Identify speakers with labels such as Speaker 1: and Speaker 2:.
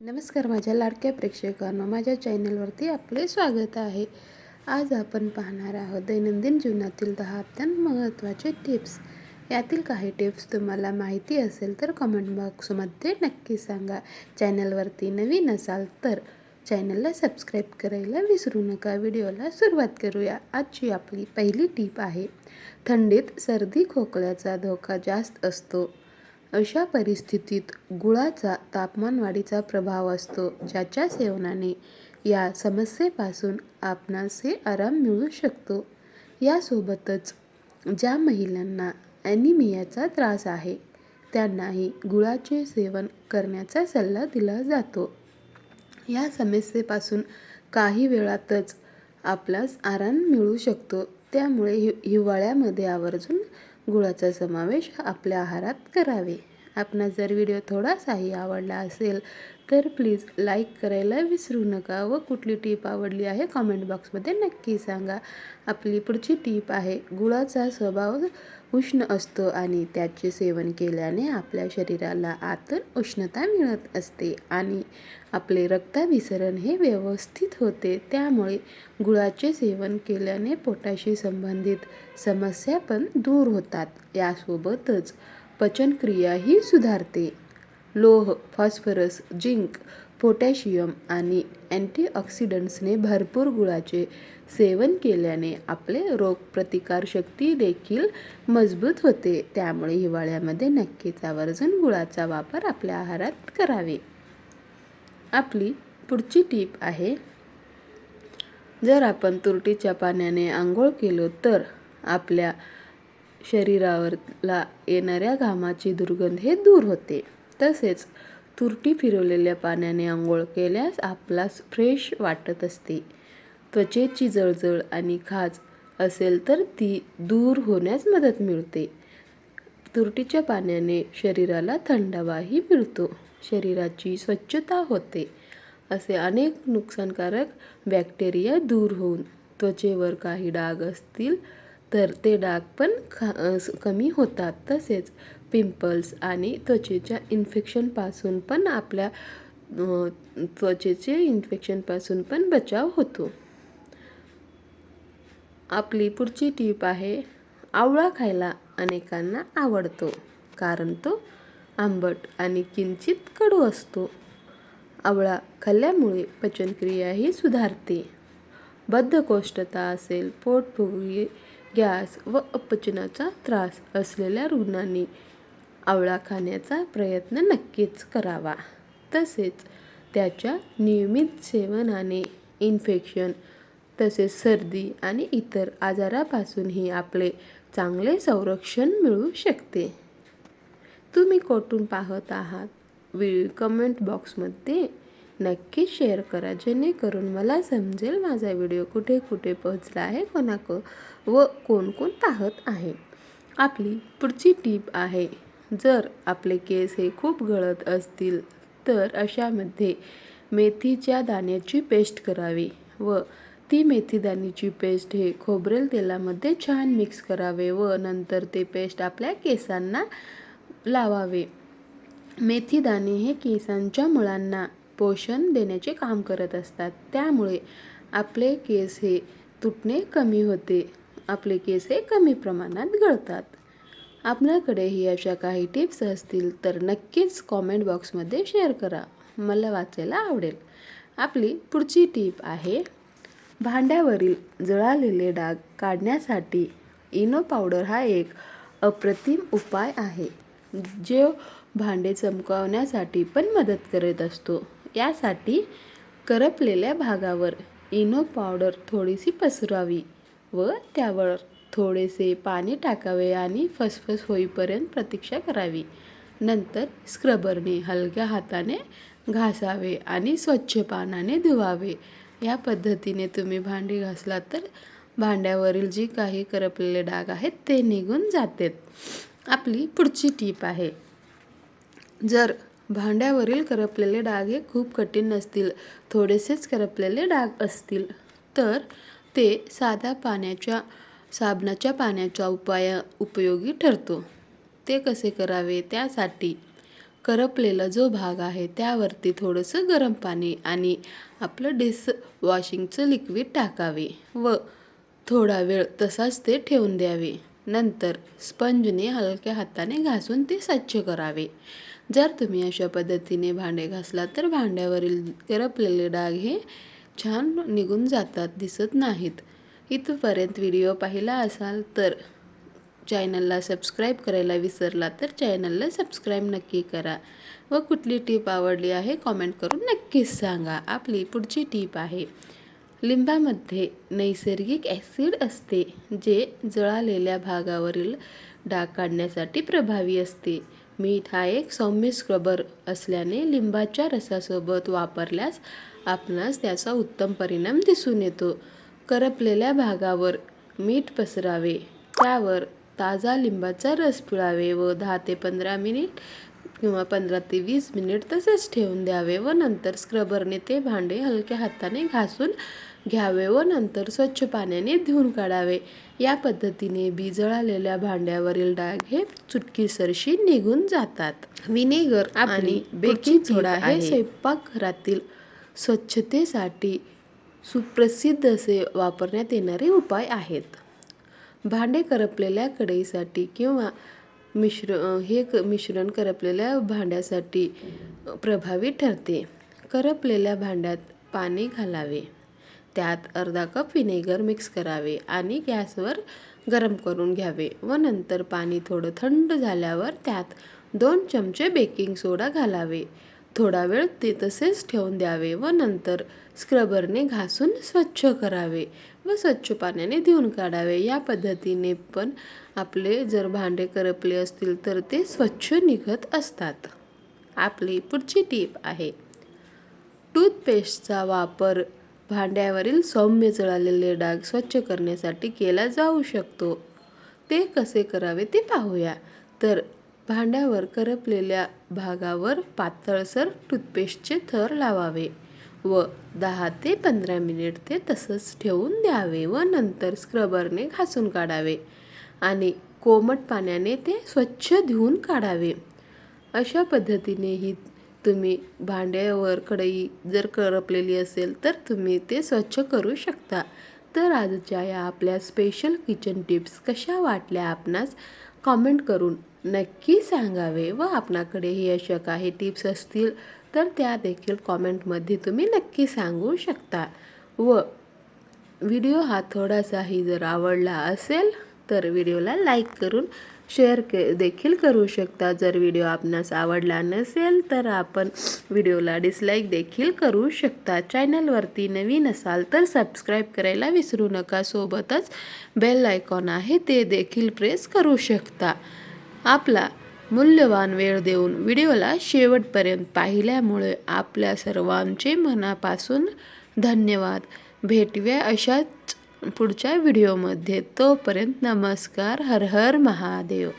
Speaker 1: नमस्कार माझ्या लाडक्या प्रेक्षकांनो माझ्या चॅनलवरती आपले स्वागत आहे. आज आपण पाहणार आहोत दैनंदिन जीवनातील दहा अत्यंत महत्त्वाचे टिप्स. यातील काही टिप्स तुम्हाला माहिती असेल तर कमेंट बॉक्समध्ये नक्की सांगा. चॅनलवरती नवीन असाल तर चॅनलला सबस्क्राईब करायला विसरू नका. व्हिडिओला सुरुवात करूया. आजची आपली पहिली टीप आहे थंडीत सर्दी खोकल्याचा धोका जास्त असतो. अशा परिस्थितीत गुळाचा तापमानवाढीचा प्रभाव असतो ज्याच्या सेवनाने या समस्येपासून आपणासही आराम मिळू शकतो. यासोबतच ज्या महिलांना ॲनिमियाचा त्रास आहे त्यांनाही गुळाचे सेवन करण्याचा सल्ला दिला जातो. या समस्येपासून काही वेळातच आपल्यास आराम मिळू शकतो. त्यामुळे हि हिवाळ्यामध्ये आवर्जून गुळाचा समावेश आपल्या आहारात करावे. आपणास जर व्हिडिओ थोडासाही आवडला असेल तर प्लीज लाईक करायला विसरू नका व कुठली टीप आवडली आहे कॉमेंट बॉक्समध्ये नक्की सांगा. आपली पुढची टीप आहे गुळाचा स्वभाव उष्ण असतो आणि त्याचे सेवन केल्याने आपल्या शरीराला आतून उष्णता मिळत असते आणि आपले रक्ताभिसरण हे व्यवस्थित होते. त्यामुळे गुळाचे सेवन केल्याने पोटाशी संबंधित समस्या पण दूर होतात. यासोबतच पचनक्रियाही सुधारते. लोह फॉस्फरस झिंक पोटॅशियम आणि अँटीऑक्सिडंट्सने भरपूर गुळाचे सेवन केल्याने आपले रोगप्रतिकारशक्ती देखील मजबूत होते. त्यामुळे हिवाळ्यामध्ये नक्कीच आवर्जून गुळाचा वापर आपल्या आहारात करावे. आपली पुढची टीप आहे जर आपण तुरटीच्या पाण्याने आंघोळ केलो तर आपल्या शरीरावरला येणाऱ्या घामाची दुर्गंध हे दूर होते. तसेच तुरटी फिरवलेल्या पाण्याने आंघोळ केल्यास आपला फ्रेश वाटत असते. त्वचेची जळजळ आणि खाज असेल तर ती दूर होण्यास मदत मिळते. तुरटीच्या पाण्याने शरीराला थंडावाही मिळतो. शरीराची स्वच्छता होते असे अनेक नुकसानकारक बॅक्टेरिया दूर होऊन त्वचेवर काही डाग असतील तर ते डाग पण खा कमी होतात. तसेच पिंपल्स आणि त्वचेच्या इन्फेक्शनपासून पण आपल्या त्वचेचे इन्फेक्शनपासून पण बचाव होतो. आपली पुढची टीप आहे आवळा खायला अनेकांना आवडतो कारण तो आंबट आणि किंचित कडू असतो. आवळा खाल्ल्यामुळे पचनक्रियाही सुधारते. बद्धकोष्ठता असेल पोटफुगी गॅस व अपचनाचा त्रास असलेल्या रुग्णांनी आवळा खाण्याचा प्रयत्न नक्कीच करावा. तसेच त्याच्या नियमित सेवनाने इन्फेक्शन तसेच सर्दी आणि इतर आजारापासूनही आपले चांगले संरक्षण मिळू शकते. तुम्ही कोठून पाहत आहात? वी कमेंट बॉक्समध्ये नक्की शेअर करा जेणेकरून मला समजेल माझा व्हिडिओ कुठे कुठे पोहोचला आहे कोणाको व कोण कोण पाहत आहे. आपली पुढची टीप आहे जर आपले केस हे खूप गळत असतील तर अशामध्ये मेथीच्या दाण्याची पेस्ट करावी व ती मेथी दाण्याची पेस्ट हे खोबरेल तेलामध्ये छान मिक्स करावे व नंतर ते पेस्ट आपल्या केसांना लावावे. मेथी दाणे हे केसांच्या मुळांना पोषण देण्याचे काम करत असतात. त्यामुळे आपले केस हे तुटणे कमी होते. आपले केस हे कमी प्रमाणात गळतात. आपल्याकडेही अशा काही टिप्स असतील तर नक्कीच कॉमेंट बॉक्समध्ये शेअर करा. मला वाचायला आवडेल. आपली पुढची टीप आहे भांड्यावरील जळालेले डाग काढण्यासाठी इनो पावडर हा एक अप्रतिम उपाय आहे जो भांडे चमकवण्यासाठी पण मदत करत असतो. यासाठी करपलेल्या भागावर इनो पावडर थोडीशी पसरावी व त्यावर थोडेसे पाणी टाकावे आणि फसफस होईपर्यंत प्रतीक्षा करावी. नंतर स्क्रबरने हलक्या हाताने घासावे आणि स्वच्छ पानाने धुवावे. या पद्धतीने तुम्ही भांडी घासला तर भांड्यावरील जी काही करपलेले डाग आहेत ते निघून जातात. आपली पुढची टीप आहे. जर भांड्यावरील करपलेले डाग हे खूप कठीण नसतील थोडेसेच करपलेले डाग असतील तर ते साध्या पाण्याच्या साबणाच्या पाण्याचा उपाय उपयोगी ठरतो. ते कसे करावे? त्यासाठी करपलेला जो भाग आहे त्यावरती थोडंसं गरम पाणी आणि आपलं डिस वॉशिंगचं लिक्विड टाकावे व थोडा वेळ तसाच ते ठेवून द्यावे. नंतर स्पंजने हलक्या हाताने घासून ते स्वच्छ करावे. जर तुम्ही अशा पद्धतीने भांडे घासला तर भांड्यावरील करपलेले डाग हे छान निघून जातात दिसत नाहीत. इथपर्यंत व्हिडिओ पाहिला असाल तर चॅनलला सबस्क्राईब करायला विसरला तर चॅनलला सबस्क्राईब नक्की करा व कुठली टीप आवडली आहे कॉमेंट करून नक्कीच सांगा. आपली पुढची टीप आहे लिंबामध्ये नैसर्गिक ॲसिड असते जे जळालेल्या भागावरील डाग काढण्यासाठी प्रभावी असते. मीठ हा एक सौम्य स्क्रबर असल्याने लिंबाच्या रसासोबत वापरल्यास आपणास त्याचा उत्तम परिणाम दिसून येतो. करपलेल्या भागावर मीठ पसरावे. त्यावर ताजा लिंबाचा रस पिळावे व दहा ते पंधरा मिनिट किंवा पंधरा ते वीस मिनिट तसेच ठेवून द्यावे व नंतर स्क्रबरने ते भांडे हलक्या हाताने घासून घ्यावे व नंतर स्वच्छ पाण्याने धुवून काढावे. या पद्धतीने बी जळालेल्या भांड्यावरील डाग हे चुटकीसरशी निघून जातात. विनेगर आणि बेकिंग सोडा हे स्वयंपाकघरातील स्वच्छतेसाठी सुप्रसिद्ध असे वापरण्यात येणारे उपाय आहेत. भांडे करपलेल्या कढईसाठी किंवा मिश्र हे क मिश्रण करपलेल्या भांड्यासाठी प्रभावी ठरते. करपलेल्या भांड्यात पाणी घालावे. त्यात अर्धा कप विनेगर मिक्स करावे आणि गॅसवर गरम करून घ्यावे व नंतर पाणी थोडं थंड झाल्यावर त्यात दोन चमचे बेकिंग सोडा घालावे. थोडा वेळ ते तसेच ठेवून द्यावे व नंतर स्क्रबरने घासून स्वच्छ करावे व स्वच्छ पाण्याने धुवून काढावे. या पद्धतीने पण आपले जर भांडे करपले असतील तर ते स्वच्छ निघत असतात. आपली पुढची टीप आहे. टूथपेस्टचा वापर भांड्यावरील सौम्य जळालेले डाग स्वच्छ करण्यासाठी केला जाऊ शकतो. ते कसे करावे ते पाहूया. तर भांड्यावर करपलेल्या भागावर पातळसर टूथपेस्टचे थर लावावे. व दहा ते पंधरा मिनिट ते तसंच ठेवून द्यावे व नंतर स्क्रबरने घासून काढावे आणि कोमट पाण्याने ते स्वच्छ धुवून काढावे. अशा पद्धतीनेही तुम्ही भांड्यावर कढई जर करपलेली असेल तर तुम्ही ते स्वच्छ करू शकता. तर आजच्या या आपल्या स्पेशल किचन टिप्स कशा वाटल्या आपणास कॉमेंट करून नक्की सांगावे व आपणाकडेही अशा काही टिप्स असतील तर त्या देखील कॉमेंटमध्ये तुम्ही नक्की सांगू शकता. व व्हिडिओ हा थोडासाही जर आवडला असेल तर व्हिडिओला लाईक करून शेअर के देखील करू शकता. जर व्हिडिओ आपणास आवडला नसेल तर आपण व्हिडिओला डिसलाईक देखील करू शकता. चॅनलवरती नवीन असाल तर सबस्क्राईब करायला विसरू नका. सोबतच बेल आयकॉन आहे ते देखील प्रेस करू शकता. आपला मूल्यवान वेळ देऊन व्हिडिओला शेवटपर्यंत पाहिल्यामुळे आपल्या सर्वांचे मनापासून धन्यवाद. भेटूया अशाच पुढच्या व्हिडिओमध्ये. तोपर्यंत नमस्कार. हर हर महादेव.